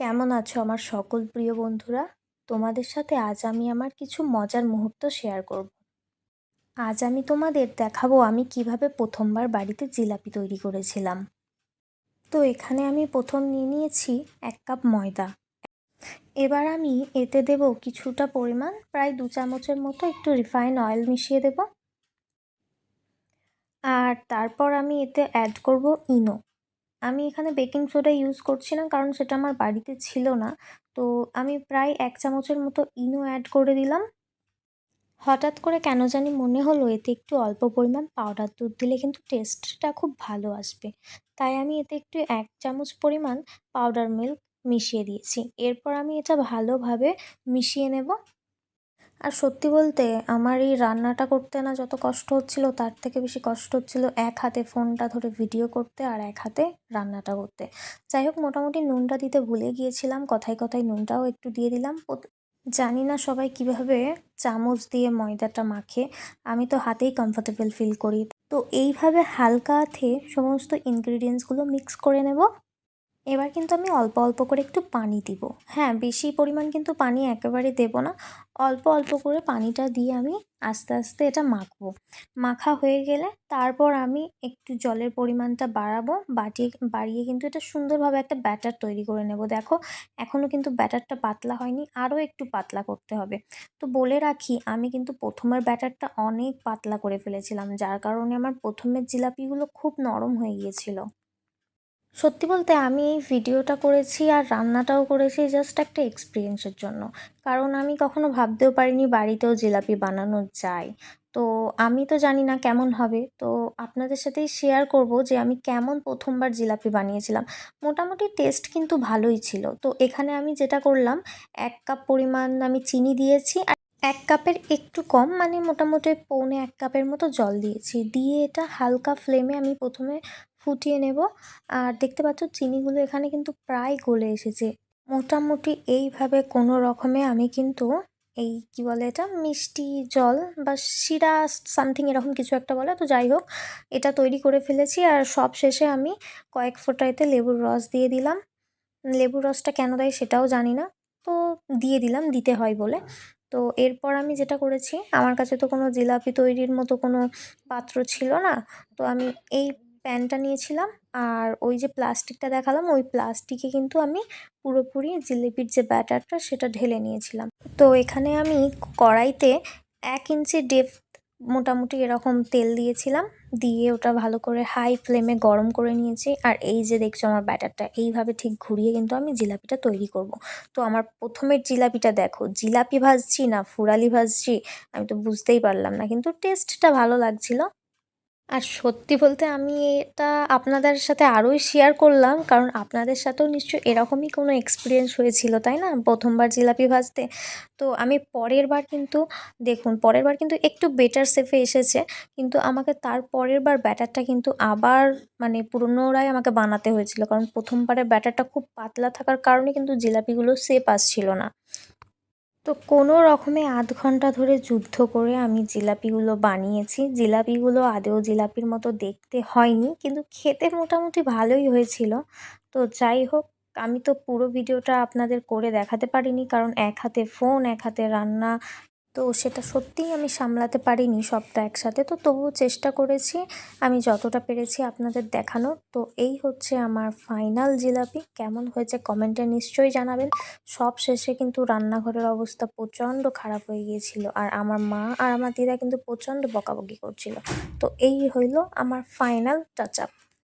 কেমন আছো আমার সকল প্রিয় বন্ধুরা? তোমাদের সাথে আজ আমি আমার কিছু মজার মুহূর্ত শেয়ার করব। আজ আমি তোমাদের দেখাবো আমি কীভাবে প্রথমবার বাড়িতে জিলাপি তৈরি করেছিলাম। তো এখানে আমি প্রথম নিয়ে নিয়েছি এক কাপ ময়দা। এবার আমি এতে দেব কিছুটা পরিমাণ, প্রায় দু চামচের মতো একটু রিফাইন অয়েল মিশিয়ে দেব। আর তারপর আমি এতে অ্যাড করব ইনো। আমি এখানে বেকিং সোডা ইউজ করছি না, কারণ সেটা আমার বাড়িতে ছিল না। তো আমি প্রায় এক চামচের মতো ইনো অ্যাড করে দিলাম। হঠাৎ করে কেন জানি মনে হলো এতে একটু অল্প পরিমাণ পাউডার দুধ দিলে কিন্তু টেস্টটা খুব ভালো আসবে। তাই আমি এতে একটু এক চামচ পরিমাণ পাউডার মিল্ক মিশিয়ে দিয়েছি। এরপর আমি এটা ভালোভাবে মিশিয়ে নেব। আর সত্যি বলতে আমার এই রান্নাটা করতে না যত কষ্ট হচ্ছিল, তার থেকে বেশি কষ্ট হচ্ছিল এক হাতে ফোনটা ধরে ভিডিও করতে আর এক হাতে রান্নাটা করতে। যাই হোক, মোটামুটি নুনটা দিতে ভুলে গিয়েছিলাম, কথায় কথায় নুনটাও একটু দিয়ে দিলাম। জানি না সবাই কীভাবে চামচ দিয়ে ময়দাটা মাখে, আমি তো হাতেই কমফোর্টেবল ফিল করি। তো এইভাবে হালকা হাতে সমস্ত ইনগ্রিডিয়েন্টসগুলো মিক্স করে নেব। এবার কিন্তু আমি অল্প অল্প করে একটু পানি দিব। হ্যাঁ বেশি পরিমাণ কিন্তু পানি একেবারে দেব না। অল্প অল্প করে পানিটা দিয়ে আমি আস্তে আস্তে এটা মাখবো। মাখা হয়ে গেলে তারপর আমি একটু জলের পরিমাণটা বাড়াবো। বাটিয়ে, বাড়িয়ে কিন্তু এটা সুন্দরভাবে একটা ব্যাটার তৈরি করে নেব। দেখো এখনও কিন্তু ব্যাটারটা পাতলা হয়নি, আরও একটু পাতলা করতে হবে। তো বলে রাখি, আমি কিন্তু প্রথমের ব্যাটারটা অনেক পাতলা করে ফেলেছিলাম, যার কারণে আমার প্রথমের জিলাপিগুলো খুব নরম হয়ে গিয়েছিল। সত্যি বলতে আমি এই ভিডিওটা করেছি আর রান্নাটাও করেছি জাস্ট একটা এক্সপিরিয়েন্সের জন্য। কারণ আমি কখনো ভাবতেও পারিনি বাড়িতেও জিলাপি বানানো যায়। তো আমি তো জানি না কেমন হবে। তো আপনাদের সাথেই শেয়ার করব যে আমি কেমন প্রথমবার জিলাপি বানিয়েছিলাম। মোটামুটি টেস্ট কিন্তু ভালোই ছিল। তো এখানে আমি যেটা করলাম, এক কাপ পরিমাণ আমি চিনি দিয়েছি আর এক কাপের একটু কম মানে মোটামুটি পৌনে এক কাপের মতো জল দিয়েছি। দিয়ে এটা হালকা ফ্লেমে আমি প্রথমে ফুটিয়ে নেব। আর দেখতে পাচ্ছ চিনিগুলো এখানে কিন্তু প্রায় গলে এসেছে। মোটামুটি এইভাবে কোনো রকমে আমি কিন্তু এই কি বলে এটা? মিষ্টি জল বা শিরা সামথিং এরকম কিছু একটা বলে। তো যাই হোক, এটা তৈরি করে ফেলেছি। আর সব শেষে আমি কয়েক ফোঁটাইতে লেবুর রস দিয়ে দিলাম। লেবুর রসটা কেন দেয় সেটাও জানি না। তো দিয়ে দিলাম, দিতে হয় বলে। তো এরপর আমি যেটা করেছি, আমার কাছে তো কোনো জিলাপি তৈরির মতো কোনো পাত্র ছিল না। তো আমি এই প্যানটা নিয়েছিলাম আর ওই যে প্লাস্টিকটা দেখালাম, ওই প্লাস্টিকে কিন্তু আমি পুরোপুরি জিলিপির যে ব্যাটারটা সেটা ঢেলে নিয়েছিলাম। তো এখানে আমি কড়াইতে এক ইঞ্চি ডেপথ মোটামুটি এরকম তেল দিয়েছিলাম, দিয়ে ওটা ভালো করে হাই ফ্লেমে গরম করে নিয়েছি। আর এই যে দেখছ আমার ব্যাটারটা, এইভাবে ঠিক ঘুরিয়ে কিন্তু আমি জিলাপিটা তৈরি করব। তো আমার প্রথমের জিলাপিটা দেখো, জিলাপি ভাজছি না, ফুরালি ভাজছি, আমি তো বুঝতেই পারলাম না, কিন্তু টেস্টটা ভালো লাগছিল। আর সত্যি বলতে আমি এটা আপনাদের সাথে আরোই শেয়ার করলাম, কারণ আপনাদের সাথেও নিশ্চয়ই এরকমই কোনো এক্সপিরিয়েন্স হয়েছিল, তাই না? প্রথমবার জিলাপি ভাজতে। তো আমি পরের বার কিন্তু, দেখুন, পরের বার কিন্তু একটু বেটার সেফে এসেছে, কিন্তু আমাকে তার পরের বার ব্যাটারটা কিন্তু আবার মানে পুনরায় আমাকে বানাতে হয়েছিল, কারণ প্রথমবারের ব্যাটারটা খুব পাতলা থাকার কারণে কিন্তু জিলাপিগুলো সেপ আসছিল না। তো কোনো রকমে আধ ঘণ্টা ধরে যুদ্ধ করে আমি জিলাপিগুলো বানিয়েছি। জিলাপিগুলো আদেও জিলাপির মতো দেখতে হয়নি, কিন্তু খেতে মোটামুটি ভালোই হয়েছিল। তো যাই হোক, আমি তো পুরো ভিডিওটা আপনাদের করে দেখাতে পারিনি, কারণ এক হাতে ফোন এক হাতে রান্না তো সেটা সত্যিই আমি সামলাতে পারিনি সবটা একসাথে। তো তবুও চেষ্টা করেছি, আমি যতটা পেরেছি আপনাদের দেখানোর। তো এই হচ্ছে আমার ফাইনাল জিলাপি, কেমন হয়েছে কমেন্টে নিশ্চয়ই জানাবেন। সব শেষে কিন্তু রান্নাঘরের অবস্থা প্রচণ্ড খারাপ হয়ে গিয়েছিল আর আমার মা আর আমার দিদা কিন্তু প্রচণ্ড বকাবকি করছিল। তো এই হইল আমার ফাইনাল টাচ আপ